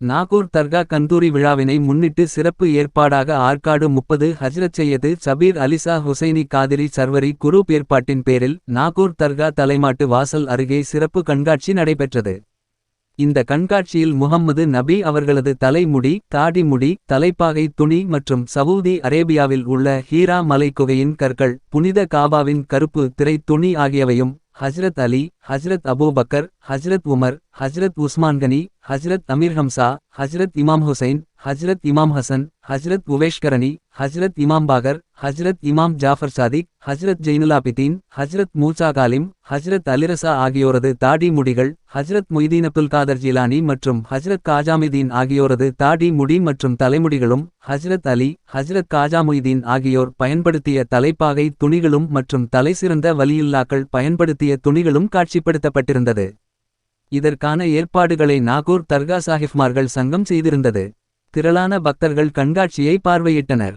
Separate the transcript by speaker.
Speaker 1: நாகூர் தர்கா கந்தூரி விழாவினை முன்னிட்டு சிறப்பு ஏற்பாடாக ஆற்காடு முப்பது ஹஜ்ரத் செய்யது சபீர் அலிசா ஹுசைனி காதிரி சர்வரி குரூப் ஏற்பாட்டின் பேரில் நாகூர் தர்கா தலைமாட்டு வாசல் அருகே சிறப்பு கண்காட்சி நடைபெற்றது. இந்த கண்காட்சியில் முகம்மது நபி அவர்களது தலைமுடி தாடிமுடி தலைப்பாகை துணி மற்றும் சவூதி அரேபியாவில் உள்ள ஹீரா மலை குகையின் கற்கள் புனித காபாவின் கருப்பு திரை துணி ஆகியவையும் Hazrat Ali Hazrat Abu Bakr Hazrat Umar Hazrat Usman Ghani Hazrat Amir Hamza ஹஜ்ரத் இமாம் ஹுசைன் ஹஜ்ரத் இமாம் ஹசன் ஹஜ்ரத் உவேஷ்கரணி ஹஜ்ரத் இமாம் பாகர் ஹஜ்ரத் இமாம் ஜாஃபர் சாதிக் ஹஜ்ரத் ஜெயினுலாபிதீன் ஹஜ்ரத் மூசா காலிம் ஹஜ்ரத் அலிரசா ஆகியோரது தாடி முடிகள் ஹஜ்ரத் மொய்தீன் அப்துல் காதர் ஜிலானி மற்றும் ஹஜ்ரத் காஜாமுதீன் ஆகியோரது தாடி முடி மற்றும் தலைமுடிகளும் ஹஜ்ரத் அலி ஹஜ்ரத் காஜாமுதீன் ஆகியோர் பயன்படுத்திய தலைப்பாகை துணிகளும் மற்றும் தலைசிறந்த வலியுல்லாக்கள் பயன்படுத்திய துணிகளும் காட்சிப்படுத்தப்பட்டிருந்தது. இதற்கான ஏற்பாடுகளை நாகூர் தர்கா சாஹிப்மார்கள் சங்கம் செய்திருந்தது. திரளான பக்தர்கள் கண்காட்சியை பார்வையிட்டனர்.